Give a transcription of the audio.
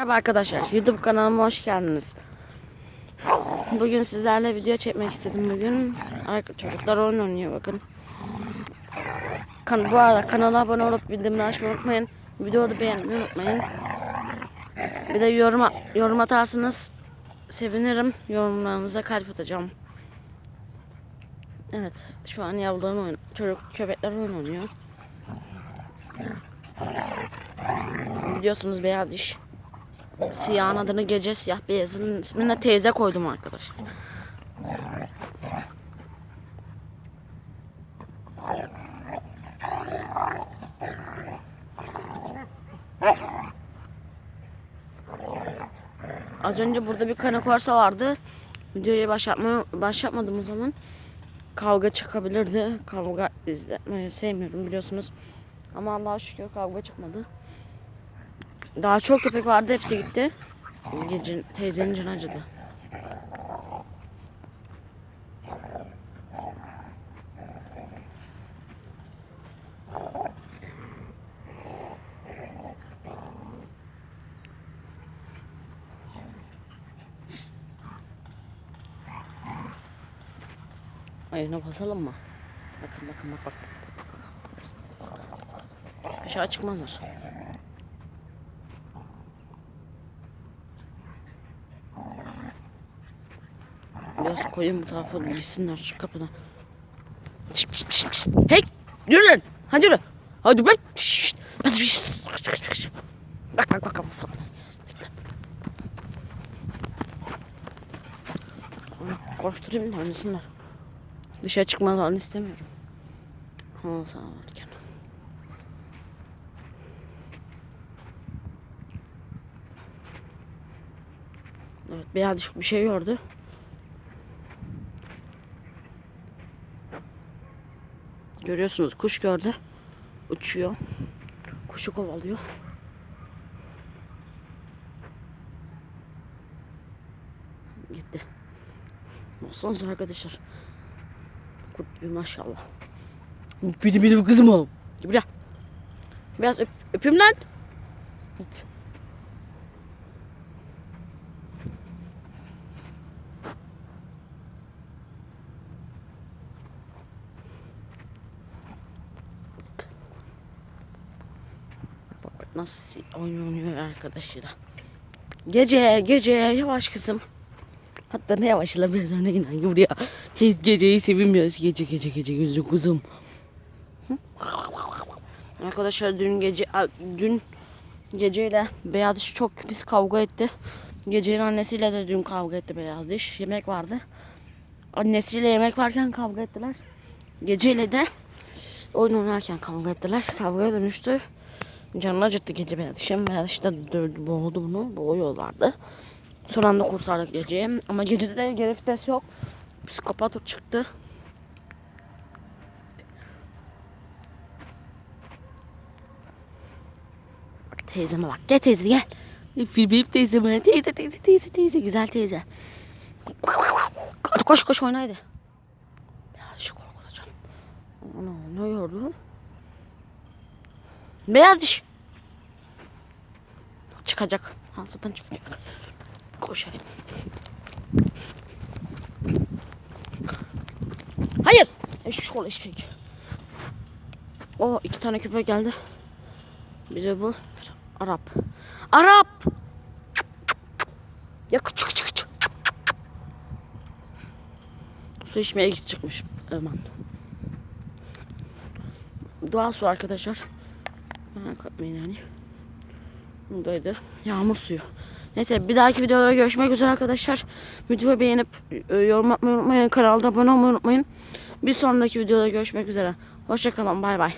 Merhaba arkadaşlar, YouTube kanalıma hoş geldiniz. Bugün sizlerle video çekmek istedim bugün. Çocuklar oyun oynuyor bakın. Kan bu arada kanala abone olup bildirimleri açmayı unutmayın. Videoyu beğenmeyi unutmayın. Bir de yorum, yorum atarsanız sevinirim. Yorumlarınıza kalp atacağım. Evet, şu an yavruların oyun, çocuk köpekler oyun oynuyor. Biliyorsunuz beyaz diş. Siyahın adını gece siyah beyazın ismini teyze koydum arkadaşlar. Az önce burada bir kana korsa vardı. Videoyu başlatma, başlatmadım o zaman. Kavga çıkabilirdi. Kavga izlemeyi sevmiyorum biliyorsunuz. Ama Allah'a şükür kavga çıkmadı. Daha çok köpek vardı hepsi gitti. Gece teyzenin canı acıdı. Ayağına basalım mı? Bakın bakın bak bak bak bak. bak. Aşağı çıkmazlar. Biraz koyun bu tarafa gitsinler şu kapıdan. Şşt, şşt, şşt, şşt. Hey! Yürü lan! Hadi yürü! Hadi bak! Hadi. Bak bak bak. bak. Koşturayım da oynasınlar. Dışarı çıkmalarını istemiyorum. Ha sağ ol varken. Evet beyaz bir şey gördü. Görüyorsunuz kuş gördü. Uçuyor. Kuşu kovalıyor. Gitti. Baksanıza arkadaşlar. Kurt gibi maşallah. Benim benim kızım o. Gel buraya. Biraz öp, öpeyim lan. Git. Nasıl oyun oynuyor arkadaşıyla. Gece gece yavaş kızım. Hatta ne yavaşla biraz öne inen buraya. Tez geceyi sevmiyoruz. Gece gece gece gözü kuzum. Arkadaşlar dün gece dün geceyle beyaz diş çok pis kavga etti. Gecenin annesiyle de dün kavga etti beyaz diş. Yemek vardı. Annesiyle yemek varken kavga ettiler. Geceyle de oyun oynarken kavga ettiler. Kavgaya dönüştü. Canını acıttı gece dişim. Beyaz diş de dövdü, boğdu bunu. Boğuyorlardı. Son anda kurtardık geceyi. Ama gecede de geri vites yok. Psikopat çıktı. Bak teyzeme bak. Gel teyze gel. Benim teyzeme. Teyze teyze teyze teyze. Güzel teyze. Koş koş oyna hadi. Ya şu korkutacağım. Ana ne gördün? Beyaz diş. Çıkacak. Hastadan çıkacak. Koşalım. Hayır. Eşşoğlu eşek. O iki tane köpek geldi. Biri bu. Arap. Arap. Ya küçük küçük küçük. Su içmeye çıkmış. Aman. Doğal su arkadaşlar. Hemen kapmayın yani. Buradaydı. Yağmur suyu. Neyse bir dahaki videolara görüşmek üzere arkadaşlar. Videoyu beğenip e, yorum atmayı unutmayın. Kanalda abone olmayı unutmayın. Bir sonraki videoda görüşmek üzere. Hoşçakalın. Bay bay.